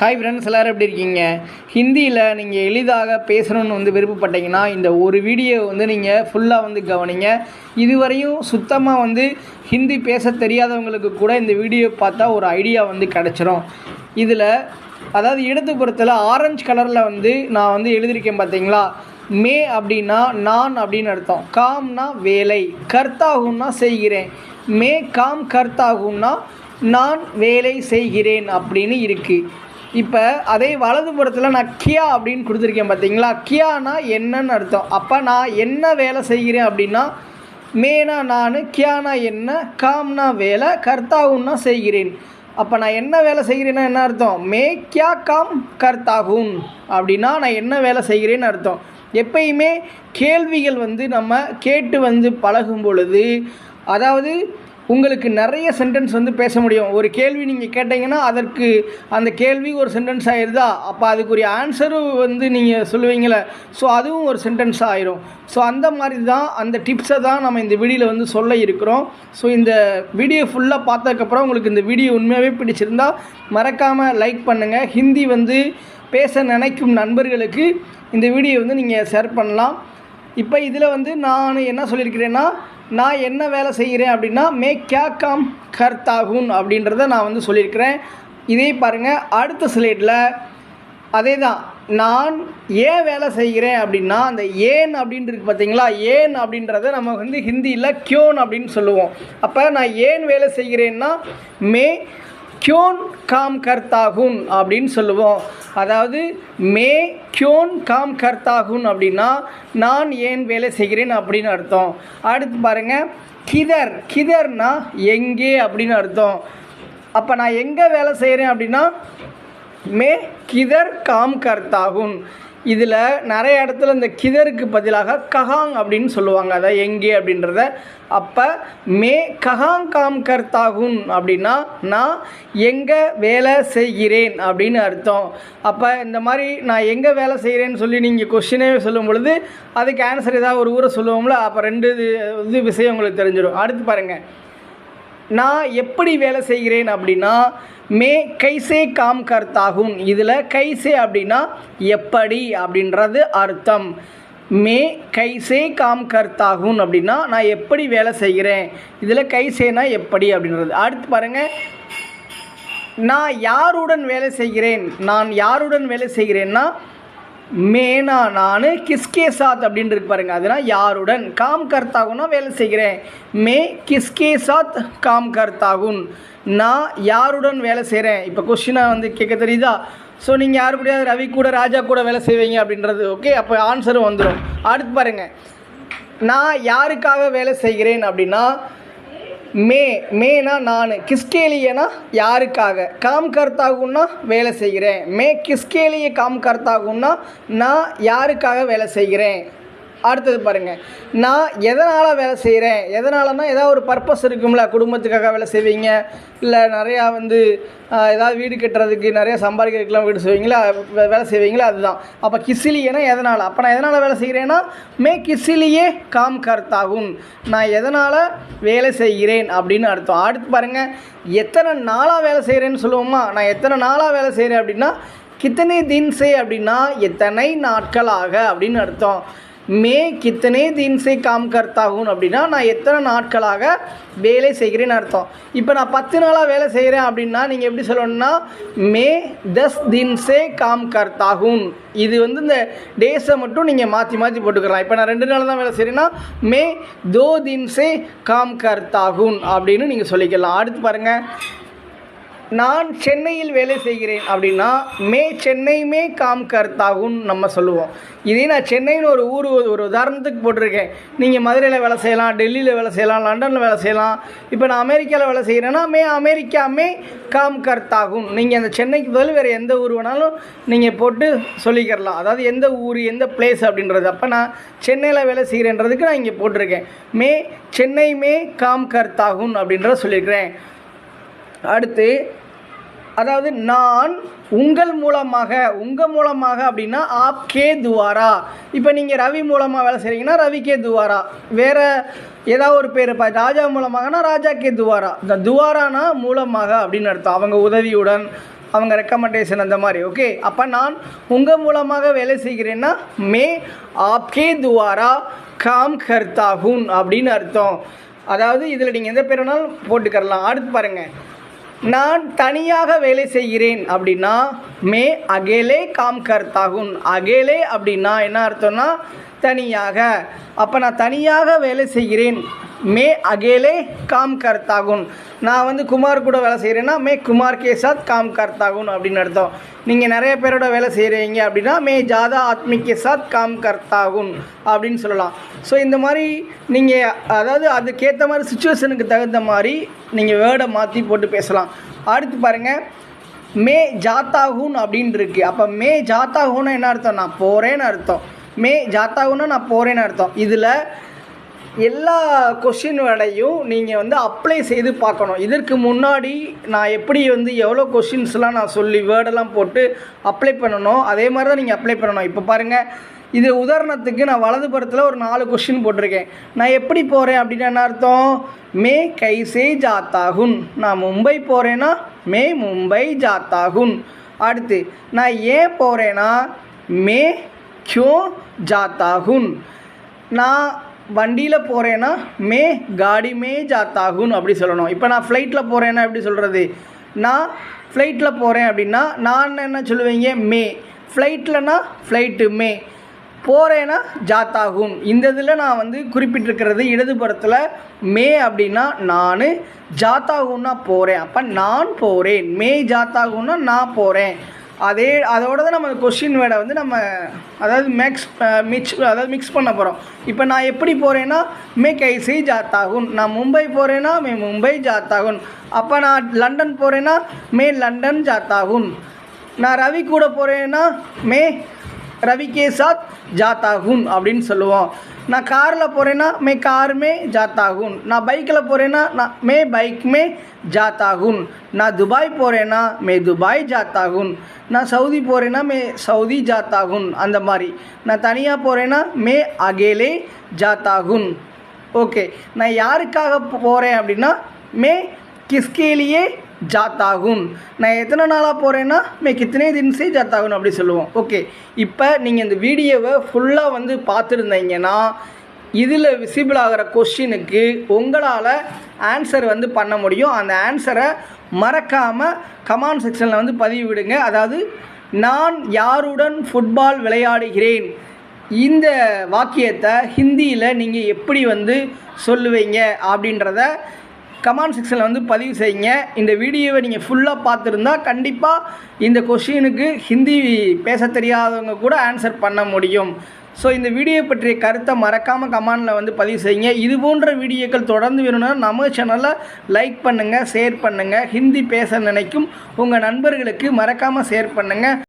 Hi friends எல்லோரும் எப்படி இருக்கீங்க? ஹிந்தியில் நீங்கள் எளிதாக பேசணும்னு வந்து விருப்பப்பட்டீங்கன்னா இந்த ஒரு வீடியோ வந்து நீங்கள் ஃபுல்லாக வந்து கவனிங்க. இதுவரையும் சுத்தமாக வந்து ஹிந்தி பேச தெரியாதவங்களுக்கு கூட இந்த வீடியோ பார்த்தா ஒரு ஐடியா வந்து கிடச்சிரும். இதில் அதாவது இடதுபுறத்தில் ஆரஞ்சு கலரில் வந்து நான் வந்து எழுதியிருக்கேன் பார்த்தீங்களா? மே அப்படின்னா நான் அப்படின்னு அர்த்தம். காம்னா வேலை கர்த்தாகும்னா செய்கிறேன். மே காம் கர்த்தாகும்னா நான் வேலை செய்கிறேன் அப்படின்னு இருக்குது இப்போ அதே வலதுபுறத்தில் நான் கியா அப்படின்னு கொடுத்துருக்கேன் பார்த்தீங்களா கியானா என்னன்னு அர்த்தம். அப்போ நான் என்ன வேலை செய்கிறேன் அப்படின்னா மேனா நான் கியானா என்ன காம்னா வேலை கர்த்தாகுன்னா செய்கிறேன். அப்போ நான் என்ன வேலை செய்கிறேன்னா என்ன அர்த்தம்? மே கியா காம் கர்த்தாகும் அப்படின்னா நான் என்ன வேலை செய்கிறேன்னு அர்த்தம். எப்பயுமே கேள்விகள் வந்து நம்ம கேட்டு வந்து பழகும் பொழுது அதாவது உங்களுக்கு நிறைய சென்டென்ஸ் வந்து பேச முடியும். ஒரு கேள்வி நீங்கள் கேட்டீங்கன்னா அதற்கு அந்த கேள்வி ஒரு சென்டென்ஸ் ஆயிடுதா அப்போ அதுக்குரிய ஆன்சரும் வந்து நீங்கள் சொல்லுவீங்களே ஸோ அதுவும் ஒரு சென்டென்ஸ் ஆயிரும். ஸோ அந்த மாதிரி தான் அந்த டிப்ஸை தான் நம்ம இந்த வீடியோவில் வந்து சொல்ல இருக்கிறோம். ஸோ இந்த வீடியோ ஃபுல்லாக பார்த்ததுக்கப்புறம் உங்களுக்கு இந்த வீடியோ உண்மையாகவே பிடிச்சிருந்தா மறக்காமல் லைக் பண்ணுங்கள் ஹிந்தி வந்து பேச நினைக்கும் நண்பர்களுக்கு இந்த வீடியோ வந்து நீங்கள் ஷேர் பண்ணலாம். இப்போ இதில் வந்து நான் என்ன சொல்லியிருக்கிறேன்னா நான் என்ன வேலை செய்கிறேன் அப்படின்னா மே கே காம் அப்படின்றத நான் வந்து சொல்லியிருக்கிறேன். இதே பாருங்கள் அடுத்த ஸ்லேட்டில் அதே தான் நான் ஏன் வேலை செய்கிறேன் அப்படின்னா அந்த ஏன் அப்படின்றது பார்த்தீங்களா? ஏன் அப்படின்றத நம்ம வந்து ஹிந்தியில் கியோன் அப்படின்னு சொல்லுவோம். அப்போ நான் ஏன் வேலை செய்கிறேன்னா மே கியோன் காம் கர்த்தாகுன் அப்படின்னு சொல்லுவோம். அதாவது மே கியோன் காம் கர்த்தாகுன் அப்படின்னா நான் ஏன் வேலை செய்கிறேன் அப்படின்னு அர்த்தம். அடுத்து பாருங்கள் கிதர். கிதர்னா எங்கே அப்படின்னு அர்த்தம். அப்போ நான் எங்கே வேலை செய்கிறேன் அப்படின்னா மே கிதர் காம் கர்த்தாகுன். இதில் நிறைய இடத்துல இந்த கிதருக்கு பதிலாக கஹாங் அப்படின்னு சொல்லுவாங்க. அதை எங்கே அப்படின்றத. அப்போ மே கஹாங் காம் கர்த்தாகுன் அப்படின்னா நான் எங்கே வேலை செய்கிறேன் அப்படின்னு அர்த்தம். அப்போ இந்த மாதிரி நான் எங்கே வேலை செய்கிறேன்னு சொல்லி நீங்கள் கொஷினே சொல்லும் பொழுது அதுக்கு ஆன்சர் ஏதாவது ஒரு ஊரை சொல்லுவோம்ல அப்போ ரெண்டு இது இது விஷயம் உங்களுக்கு தெரிஞ்சிடும் அடுத்து பாருங்கள் நான் எப்படி வேலை செய்கிறேன் அப்படின்னா மே கைசே காம் கர்த்தாகும். இதில் கைசே அப்படின்னா எப்படி அப்படின்றது அர்த்தம். மே கைசே காம் கர்த்தாகும் அப்படின்னா நான் எப்படி வேலை செய்கிறேன்? இதில் கைசேனா எப்படி அப்படின்றது. அடுத்து பாருங்கள் நான் யாருடன் வேலை செய்கிறேன்? நான் யாருடன் வேலை செய்கிறேன்னா மேனா நான் கிஸ்கே சாத் அப்படின்னு இருக்கு பாருங்க. அதுனா யாருடன்? காம் கர்த்தாகுன்னா வேலை செய்கிறேன். மே கிஸ்கே சாத் காம் கர்த்தாகுன் நான் யாருடன் வேலை செய்கிறேன்? இப்போ கொஸ்டினாக வந்து கேட்க தெரியுதா? ஸோ நீங்கள் யார் கூட ரவி கூட ராஜா கூட வேலை செய்வீங்க அப்படின்றது. ஓகே அப்போ ஆன்சரும் வந்துடும் அடுத்து பாருங்கள் நான் யாருக்காக வேலை செய்கிறேன் அப்படின்னா மே மேனா நான். கிஸ்கேலியனா யாருக்காக? காம் கர்த்தாகுன்னா வேலை செய்கிறேன். மே கிஸ்கேலிய காம் கர்த்தாகுன்னா நான் யாருக்காக வேலை செய்கிறேன்? அடுத்தது பாருங்கள் நான் எதனால் வேலை செய்கிறேன் எதனாலனா ஏதாவது ஒரு பர்பஸ் இருக்கும்ல? குடும்பத்துக்காக வேலை செய்வீங்க. இல்லை நிறையா வந்து ஏதாவது வீடு கட்டுறதுக்கு நிறையா சம்பாதிக்கிறதுக்குலாம் வீடு செய்வீங்களா? வே- வேலை செய்வீங்களா? அதுதான். அப்போ கிசிலியனா எதனால்? அப்போ நான் எதனால் வேலை செய்கிறேன்னா மே கிசிலியே காம் கர்த்தாகும். நான் எதனால் வேலை செய்கிறேன் அப்படின்னு அர்த்தம். அடுத்து பாருங்கள் எத்தனை நாளாக வேலை செய்கிறேன்னு சொல்லுவோமா? நான் எத்தனை நாளாக வேலை செய்கிறேன் அப்படின்னா கித்தனை தின்சே அப்படின்னா எத்தனை நாட்களாக அப்படின்னு அர்த்தம். மே கித்தனை தின்சே காம் கர்த்தாகும் அப்படின்னா நான் எத்தனை நாட்களாக வேலை செய்கிறேன்னு அர்த்தம். இப்போ நான் பத்து நாளாக வேலை செய்கிறேன் அப்படின்னா நீங்கள் எப்படி சொல்லணும்னா மே தஸ் தின்சே காம் கர்த்தாகும் இது வந்து இந்த டேஸை மட்டும் நீங்கள் மாற்றி மாற்றி போட்டுக்கலாம். இப்போ நான் ரெண்டு நாள் தான் வேலை செய்கிறேன்னா மே தோ தின்சே காம் கர்த்தாகும் அப்படின்னு நீங்கள் சொல்லிக்கலாம். அடுத்து பாருங்கள் நான் சென்னையில் வேலை செய்கிறேன் அப்படின்னா மே சென்னை மே காம் கர்த்தாகும் நம்ம சொல்லுவோம். இதே நான் சென்னைன்னு ஒரு ஊர் ஒரு- ஒரு உதாரணத்துக்கு போட்டிருக்கேன். நீங்கள் மதுரையில் வேலை செய்யலாம் டெல்லியில் வேலை செய்யலாம் லண்டனில் வேலை செய்யலாம். இப்போ நான் அமெரிக்காவில் வேலை செய்கிறேன்னா மே அமெரிக்கா மே காம் கர்த்தாகும் நீங்கள் அந்த சென்னைக்கு பதில் வேறு எந்த ஊர் வேணாலும் நீங்கள் போட்டு சொல்லிக்கிறலாம். அதாவது எந்த ஊர் எந்த பிளேஸ் அப்படின்றது. அப்போ நான் சென்னையில் வேலை செய்கிறேன்றதுக்கு நான் இங்கே போட்டிருக்கேன். மே சென்னை மே காம் கர்த்தாகும் அப்படின்றத சொல்லியிருக்கிறேன். அடுத்து அதாவது நான் உங்கள் மூலமாக உங்கள் மூலமாக அப்படின்னா ஆப் கே துவாரா. இப்போ நீங்கள் ரவி மூலமாக வேலை செய்கிறீங்கன்னா ரவி கே துவாரா. வேறு ஏதாவது ஒரு பேர் இப்போ ராஜா மூலமாகனா ராஜா கே துவாரா. இந்த துவாரானா மூலமாக அப்படின்னு அர்த்தம். அவங்க உதவியுடன் அவங்க ரெக்கமெண்டேஷன் அந்த மாதிரி ஓகே அப்போ நான் உங்கள் மூலமாக வேலை செய்கிறேன்னா மே ஆப்கே துவாரா காம் கர்த்தாகுன் அப்படின்னு அர்த்தம். அதாவது இதில் நீங்கள் எந்த பேர் வேணாலும் போட்டுக்கரலாம் அடுத்து பாருங்கள் நான் தனியாக வேலை செய்கிறேன் அப்படின்னா மே அகேலே காம் கர்த்தாகும் அகேலே அப்படின்னா என்ன அர்த்தம்னா தனியாக. அப்போ நான் தனியாக வேலை செய்கிறேன். மே அகேலே காம் கர்த்தாகுன். நான் வந்து குமார் கூட வேலை செய்கிறேன்னா மே குமார் கே சாத் காம் கர்த்தாகுன் அப்படின்னு அர்த்தம். நீங்கள் நிறைய பேரோட வேலை செய்கிறீங்க அப்படின்னா மே ஜாதா ஆத்மி கே சாத் காம் கர்த்தாகுன் அப்படின்னு சொல்லலாம். ஸோ இந்த மாதிரி நீங்கள் அதாவது அதுக்கேற்ற மாதிரி சுச்சுவேஷனுக்கு தகுந்த மாதிரி நீங்கள் வேர்டை மாற்றி போட்டு பேசலாம். அடுத்து பாருங்கள் மே ஜாத்தாகுன் அப்படின்னு இருக்கு. அப்போ மே ஜாத்தாகுன்னா என்ன அர்த்தம் நான் போகிறேன்னு அர்த்தம். மே ஜாத்தாகுன்னா நான் போகிறேன்னு அர்த்தம். இதில் எல்லா கொஷின் நீங்கள் வந்து அப்ளை செய்து பார்க்கணும். இதற்கு முன்னாடி நான் எப்படி வந்து எவ்வளோ கொஷின்ஸ்லாம் நான் சொல்லி வேர்டெல்லாம் போட்டு அப்ளை பண்ணணும் அதே மாதிரி தான் நீங்கள் அப்ளை பண்ணணும். இப்போ பாருங்கள் இது உதாரணத்துக்கு நான் வலது புறத்தில் ஒரு நாலு கொஷின் போட்டிருக்கேன். நான் எப்படி போகிறேன் அப்படின்னு என்ன அர்த்தம்? மே கைசே ஜாத்தாகுன். நான் மும்பை போகிறேன்னா மே மும்பை ஜாத்தாகுன். அடுத்து நான் ஏன் போகிறேன்னா மே கியோ ஜாத்தாகுன் நான் வண்டியில் போகிறேன்னா மே காடி மே ஜாத்தாகுன் அப்படி சொல்லணும் இப்போ நான் ஃப்ளைட்டில் போகிறேன்னா எப்படி சொல்கிறது நான் ஃப்ளைட்டில் போகிறேன் அப்படின்னா நான் என்ன சொல்லுவீங்க மே ஃப்ளைட்டில்னா ஃப்ளைட்டு மே போகிறேன்னா ஜாத்தாகும் இந்த இதில் நான் வந்து குறிப்பிட்டிருக்கிறது இடதுபுறத்தில் மே அப்படின்னா நான் ஜாத்தாகும்னா போகிறேன் அப்போ நான் போகிறேன் மே ஜாத்தாகும்னா நான் போகிறேன் அதே அதோட தான் நம்ம கொஷின் வேடை வந்து நம்ம அதாவது மேக்ஸ் மிக்ஸ் அதாவது மிக்ஸ் பண்ண போகிறோம் இப்போ நான் எப்படி போகிறேன்னா மே கைசி ஜாத்தாகுன் நான் மும்பை போகிறேன்னா மே மும்பை ஜாத்தாகுன் அப்போ நான் லண்டன் போகிறேன்னா மே லண்டன் ஜாத்தாகுன் நான் ரவி கூட போகிறேன்னா மே ரவி சாத் ஜாத்தாகுன் அப்படின்னு சொல்லுவோம். நான் காரில் போகிறேன்னா மே கார் மே ஜாத்தாகுன் நான் பைக்கில் போகிறேன்னா நான் மே பைக் மே ஜாத்தாகுன் நான் துபாய் போகிறேன்னா மே துபாய் ஜாத்தாகுன் நான் சவுதி போகிறேன்னா மே சவுதி ஜாத்தாகுன் அந்த மாதிரி நான் தனியாக போகிறேன்னா மே அகேலே ஜாத்தாகுன். ஓகே. நான் யாருக்காக போகிறேன் அப்படின்னா மே கிஸ்கேலியே ஜாத்தாகும் நான் எத்தனை நாளாக போகிறேன்னா மே கித்தனை தின்ஸே ஜாத்தாகும் அப்படி சொல்லுவோம். ஓகே. இப்போ நீங்கள் இந்த வீடியோவை ஃபுல்லாக வந்து பார்த்துருந்தீங்கன்னா இதில் விசிபிள் ஆகிற கொஷினுக்கு உங்களால் ஆன்சர் வந்து பண்ண முடியும். அந்த ஆன்சரை மறக்காமல் கமெண்ட் செக்ஷனில் வந்து பதிவு விடுங்க. அதாவது நான் யாருடன் ஃபுட்பால் விளையாடுகிறேன்? இந்த வாக்கியத்தை ஹிந்தியில் நீங்கள் எப்படி வந்து சொல்லுவீங்க? அப்படின்றத கமெண்ட் செக்ஷனில் வந்து பதிவு செய்யுங்க. இந்த வீடியோவை நீங்கள் ஃபுல்லாக பார்த்துருந்தா கண்டிப்பாக இந்த கொஷினுக்கு ஹிந்தி பேச தெரியாதவங்க கூட ஆன்சர் பண்ண முடியும். ஸோ இந்த வீடியோ பற்றிய கருத்தை மறக்காமல் கமெண்டில் வந்து பதிவு செய்யுங்க. இது போன்ற வீடியோக்கள் தொடர்ந்து வேணும்னா நம்ம சேனலை லைக் பண்ணுங்கள் ஷேர் பண்ணுங்கள் ஹிந்தி பேச நினைக்கும் உங்கள் நண்பர்களுக்கு மறக்காமல் ஷேர் பண்ணுங்கள்